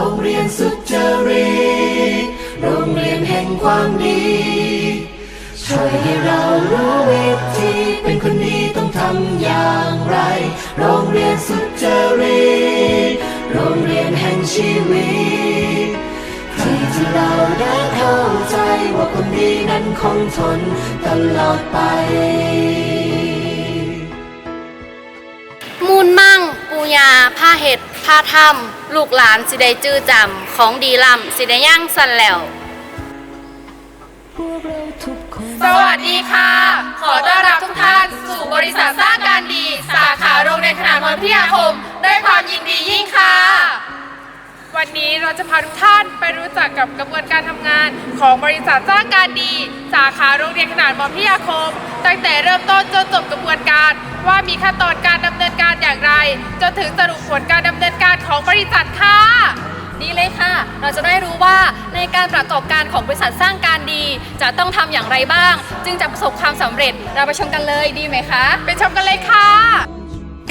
รงเรียนสุจริตโรงเรียนแห่งความดีช่วยให้เรารู้วิธีเป็นคนดีต้องทำอย่างไร โรงเรียนสุจริตโรงเรียนแห่งชีวิตที่ที่เราได้เข้าใจว่าคนดีนั้นคงทนตลอดไป มูลมั่ง ปูยาผ้าเห็ดผ้าถ้ำ ลูกหลานสิได้จื้อจำของดีลำสิได้ย่างสันแล้ว สวัสดีค่ะ ขอต้อนรับทุกท่านสู่บริษัทสร้างการดี สาขาโรงเรียนขนาดมพิทยาคม ด้วยความยินดียิ่งค่ะ วันนี้เราจะพาทุกท่านไปรู้จักกับกระบวนการทำงานของบริษัทสร้างการดี สาขาโรงเรียนขนาดมพิทยาคม ตั้งแต่เริ่มต้นจนจบกระบวนการ ว่ามีขั้นตอนการดำเนินการอย่างไร จนถึงสรุปผลการดำเนินการ ของบริษัทค่ะดีเลยค่ะ เราจะได้รู้ว่าในการประกอบการของบริษัทสร้างการดี จะต้องทำอย่างไรบ้าง จึงจะประสบความสำเร็จเราไปชมกันเลยดีไหมคะ ไปชมกันเลยค่ะ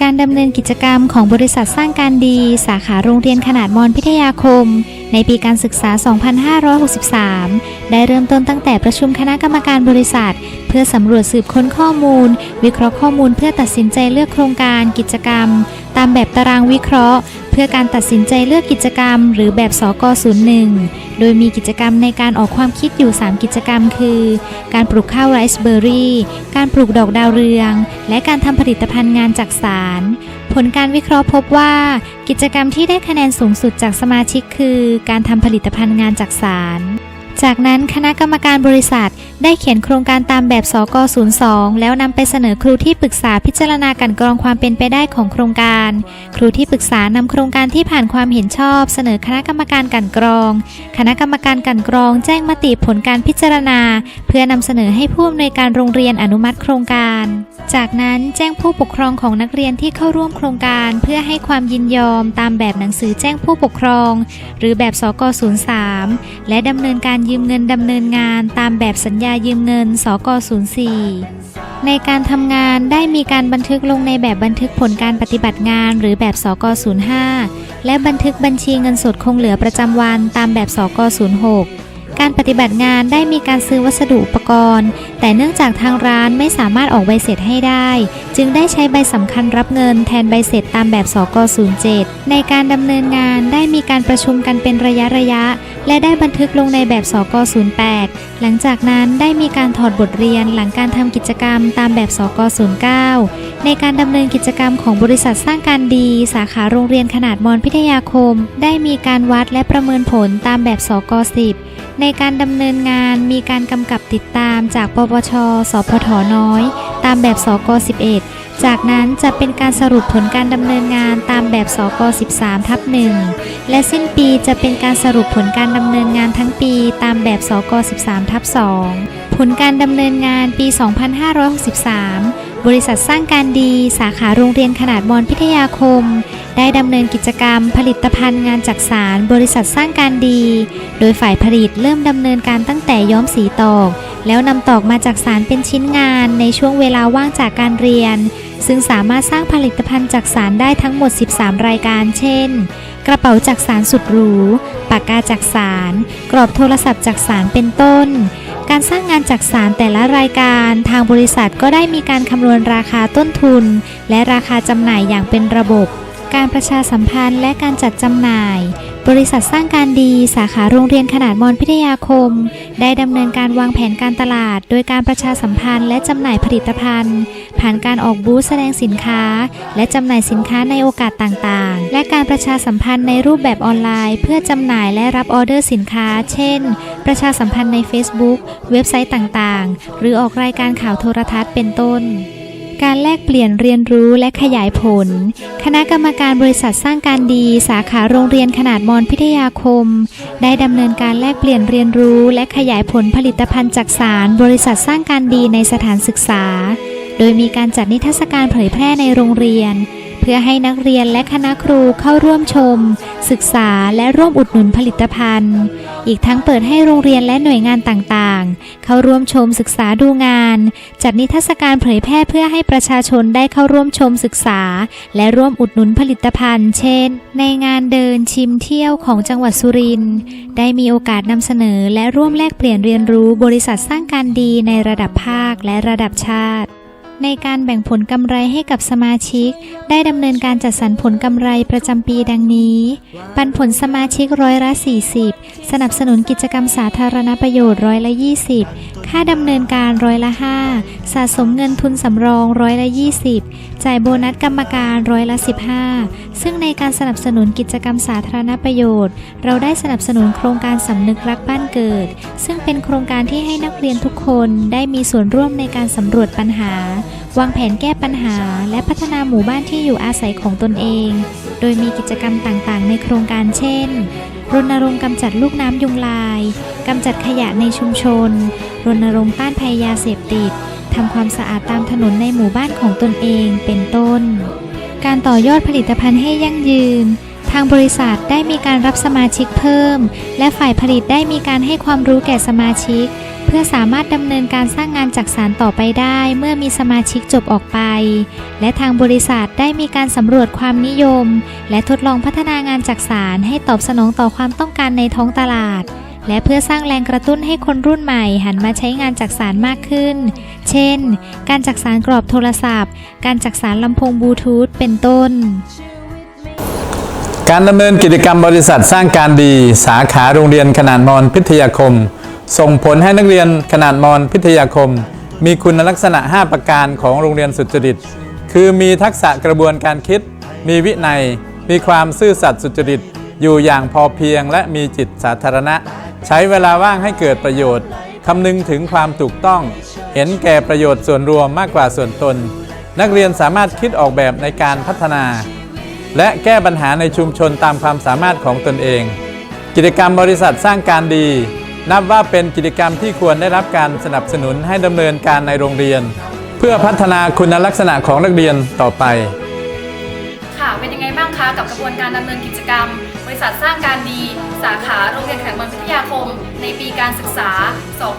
การดำเนินกิจกรรมของบริษัทสร้างการดี สาขาโรงเรียนขนาดมอนพิทยาคม ในปีการศึกษา 2563 ได้เริ่มต้นตั้งแต่ประชุมคณะกรรมการบริษัท เพื่อสำรวจสืบค้นข้อมูล วิเคราะห์ข้อมูลเพื่อตัดสินใจเลือกโครงการกิจกรรม ตามแบบตารางวิเคราะห์ เพื่อการตัดสินใจเลือกกิจกรรม หรือแบบสก01 โดยมีกิจกรรมในการออกความคิดอยู่ 3 กิจกรรมคือ การปลูกข้าวไรซ์เบอร์รี่ การปลูกดอกดาวเรือง และการทำผลิตภัณฑ์งานจากสาร ผลการวิเคราะห์พบว่า กิจกรรมที่ได้คะแนนสูงสุดจากสมาชิกคือ การทำผลิตภัณฑ์งานจากสาร จากนั้นคณะกรรมการบริษัท ได้เขียนโครงการตามแบบสก02 แล้วนำไปเสนอครูที่ปรึกษาพิจารณากันกรองความเป็นไปได้ของโครงการ ครูที่ปรึกษานำโครงการที่ผ่านความเห็นชอบ เสนอคณะกรรมการกันกรอง คณะกรรมการกันกรอง แจ้งมติผลการพิจารณา เพื่อนำเสนอให้ผู้อำนวยการโรงเรียนอนุมัติโครงการ จากนั้นแจ้งผู้ปกครองของนักเรียนที่เข้าร่วมโครงการ เพื่อให้ความยินยอมตามแบบหนังสือแจ้งผู้ปกครอง หรือแบบสก03และดำเนินการยืมเงินดำเนินงานตามแบบสัญญายืมเงิน สก04ในการทำงานได้มีการบันทึกลงในแบบบันทึกผลการปฏิบัติงาน หรือแบบสก05และบันทึกบัญชีเงินสดคงเหลือประจำวันตามแบบสก06 การปฏิบัติงานได้มีการซื้อวัสดุอุปกรณ์ แต่เนื่องจากทางร้านไม่สามารถออกใบเสร็จให้ได้ จึงได้ใช้ใบสำคัญรับเงินแทนใบเสร็จตามแบบสก07ในการดำเนินงานได้มีการประชุมกันเป็นระยะระยะ และได้บันทึกลงในแบบสก08หลังจากนั้นได้มีการถอดบทเรียนหลังการทำกิจกรรมตามแบบสก09ในการดำเนินกิจกรรมของบริษัทสร้างการดี สาขาโรงเรียนขนาดมอนพิทยาคม ได้มีการวัดและประเมินผลตามแบบสก10 ในการดำเนินงานมีการกำกับติดตามจากปปช สพทน้อย ตามแบบสก 11 จากนั้นจะเป็นการสรุปผลการดำเนินงานตามแบบสก 13ทับ1และสิ้นปีจะเป็นการสรุปผลการดำเนินงานทั้งปีตามแบบสก 13ทับ2ผลการดำเนินงานปี 2563 บริษัทสร้างการดี สาขาโรงเรียนขนาดมอนพิทยาคม ได้ดำเนินกิจกรรมผลิตภัณฑ์งานจักสารบริษัทสร้างการดี โดยฝ่ายผลิตเริ่มดำเนินการตั้งแต่ย้อมสีตอก แล้วนำตอกมาจากสารเป็นชิ้นงานในช่วงเวลาว่างจากการเรียน ซึ่งสามารถสร้างผลิตภัณฑ์จากสารได้ทั้งหมด 13 รายการ เช่น กระเป๋าจากสารสุดหรูปากกาจากสารกรอบโทรศัพท์จากสารเป็นต้นการสร้างงานจากสารแต่ละรายการ ทางบริษัทก็ได้มีการคำนวณราคาต้นทุน และราคาจำหน่ายอย่างเป็นระบบ การประชาสัมพันธ์และการจัดจำหน่าย บริษัทสร้างการดีสาขาโรงเรียนขนาดมอนพิทยาคม ได้ดำเนินการวางแผนการตลาด โดยการประชาสัมพันธ์และจำหน่ายผลิตภัณฑ์ ผ่านการออกบูธแสดงสินค้า และจำหน่ายสินค้าในโอกาสต่างๆ และการประชาสัมพันธ์ในรูปแบบออนไลน์ เพื่อจำหน่ายและรับออเดอร์สินค้า เช่น ประชาสัมพันธ์ใน Facebook เว็บไซต์ต่างๆ หรือออกรายการข่าวโทรทัศน์เป็นต้น การแลกเปลี่ยนเรียนรู้และขยายผล คณะกรรมการบริษัทสร้างการดี สาขาโรงเรียนขนาดมอนพิทยาคม ได้ดำเนินการแลกเปลี่ยนเรียนรู้และขยายผลผลิตภัณฑ์จากสารบริษัทสร้างการดีในสถานศึกษา โดยมีการจัดนิทรรศการเผยแพร่ในโรงเรียน เพื่อให้นักเรียนและคณะครูเข้าร่วมชม ศึกษาและร่วมอุดหนุนผลิตภัณฑ์ อีกทั้งเปิดให้โรงเรียนและหน่วยงานต่าง เข้าร่วมชมศึกษาดูงาน จัดนิทรรศการเผยแพร่เพื่อให้ประชาชนได้เข้าร่วมชมศึกษา และร่วมอุดหนุนผลิตภัณฑ์ เช่น ในงานเดินชิมเที่ยวของจังหวัดสุรินทร์ได้มีโอกาสนำเสนอและร่วมแลกเปลี่ยนเรียนรู้บริษัทสร้างการดีในระดับภาคและระดับชาติ ในการแบ่งผลกำไรให้กับสมาชิก ได้ดำเนินการจัดสรรผลกำไรประจำปีดังนี้ ปันผลสมาชิกร้อยละ 40 สนับสนุนกิจกรรมสาธารณประโยชน์ร้อยละ 20 ค่าดำเนินการร้อยละ 5 สะสมเงินทุนสำรองร้อยละ 20 จ่ายโบนัสกรรมการร้อยละ 15 ซึ่งในการสนับสนุนกิจกรรมสาธารณประโยชน์ เราได้สนับสนุนโครงการสำนึกรักบ้านเกิด ซึ่งเป็นโครงการที่ให้นักเรียนทุกคนได้มีส่วนร่วมในการสำรวจปัญหาวางแผนแก้ปัญหา และพัฒนาหมู่บ้านที่อยู่อาศัยของตนเอง โดยมีกิจกรรมต่างๆ ในโครงการเช่น รณรงค์กำจัดลูกน้ำยุงลาย กำจัดขยะในชุมชน รณรงค์ต้านภัยยาเสพติด ทำความสะอาดตามถนนในหมู่บ้านของตนเอง เป็นต้น การต่อยอดผลิตภัณฑ์ให้ยั่งยืนทางบริษัทได้มีการรับสมาชิกเพิ่ม และฝ่ายผลิตได้มีการให้ความรู้แก่สมาชิก เพื่อสามารถดำเนินการสร้างงานจักสารต่อไปได้เมื่อมีสมาชิกจบออกไป และทางบริษัทได้มีการสำรวจความนิยม และทดลองพัฒนางานจักสารให้ตอบสนองต่อความต้องการในท้องตลาด และเพื่อสร้างแรงกระตุ้นให้คนรุ่นใหม่หันมาใช้งานจักสารมากขึ้น เช่น การจักสารกรอบโทรศัพท์ การจักสารลำโพงบลูทูธเป็นต้นการดำเนินกิจกรรมบริษัทสร้างการดี สาขาโรงเรียนขนาดมอนพิทยาคม ส่งผลให้นักเรียนขนาดมอนพิทยาคม มีคุณลักษณะ 5 ประการของโรงเรียนสุจริต คือมีทักษะกระบวนการคิด มีวินัย มีความซื่อสัตย์สุจริต อยู่อย่างพอเพียงและมีจิตสาธารณะ ใช้เวลาว่างให้เกิดประโยชน์คำนึงถึงความถูกต้อง เห็นแก่ประโยชน์ส่วนรวมมากกว่าส่วนตน นักเรียนสามารถคิดออกแบบในการพัฒนา และแก้ปัญหาในชุมชนตามความสามารถของตนเอง กิจกรรมบริษัทสร้างการดี นับว่าเป็นกิจกรรมที่ควรได้รับการสนับสนุนให้ดำเนินการในโรงเรียน เพื่อพัฒนาคุณลักษณะของนักเรียนต่อไป ค่ะเป็นยังไงบ้างคะกับกระบวนการดำเนินกิจกรรม บริษัทสร้างการดีสาขาโรงเรียนแขกมอนพิทยาคม ในปีการศึกษา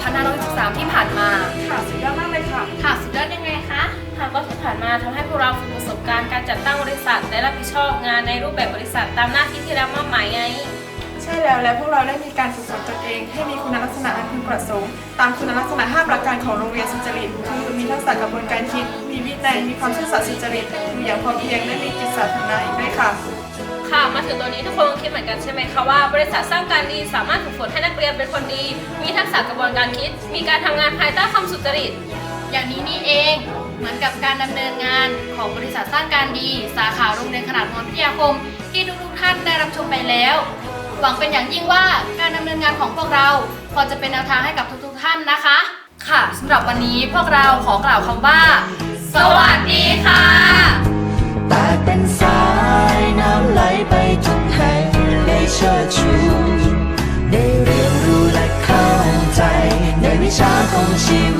2563 ที่ผ่านมา ค่ะสุดยอดมากเลยค่ะ ค่ะสุดยอดยังไงคะค่ะก็ที่ผ่านมาทำให้พวกเราฝึกประสบการณ์การจัดตั้งบริษัท และรับผิดชอบงานในรูปแบบบริษัทตามหน้าที่ที่รับมอบหมายไงใช่แล้วและพวกเราได้มีการฝึกฝนตนเอง ให้มีคุณลักษณะอันพึงประสงค์ตามคุณลักษณะ 5 ประการของโรงเรียนสุจริตคือมีทักษะกระบวนการคิด มีวินัยมีความซื่อสัตย์สุจริตอยู่อย่างพอเพียงและมีจิตสาธารณะอีกด้วยค่ะ ค่ะมาถึงตัวนี้ทุกคนคงคิดเหมือนกันใช่ไหมคะว่าบริษัทสร้างการดีสามารถฝึกฝนให้นักเรียนเป็นคนดี มีทักษะกระบวนการคิด มีการทำงานภายใต้ความสุจริต อย่างนี้นี่เอง เหมือนกับการดำเนินงานของบริษัทสร้างการดี สาขาโรงเรียนขนาดมอนพิทยาคม ที่ทุกๆท่านได้รับชมไปแล้ว หวังเป็นอย่างยิ่งว่าการดำเนินงานของพวกเรา พอจะเป็นแนวทางให้กับทุกๆท่านนะคะ ค่ะสำหรับวันนี้พวกเราขอกล่าวคำว่า สวัสดีค่ะ แต่เป็นสายน้ำไหลไปทุกแห่งได้เชิดชูได้เรียนรู้และเข้าใจในวิชาของชีวิต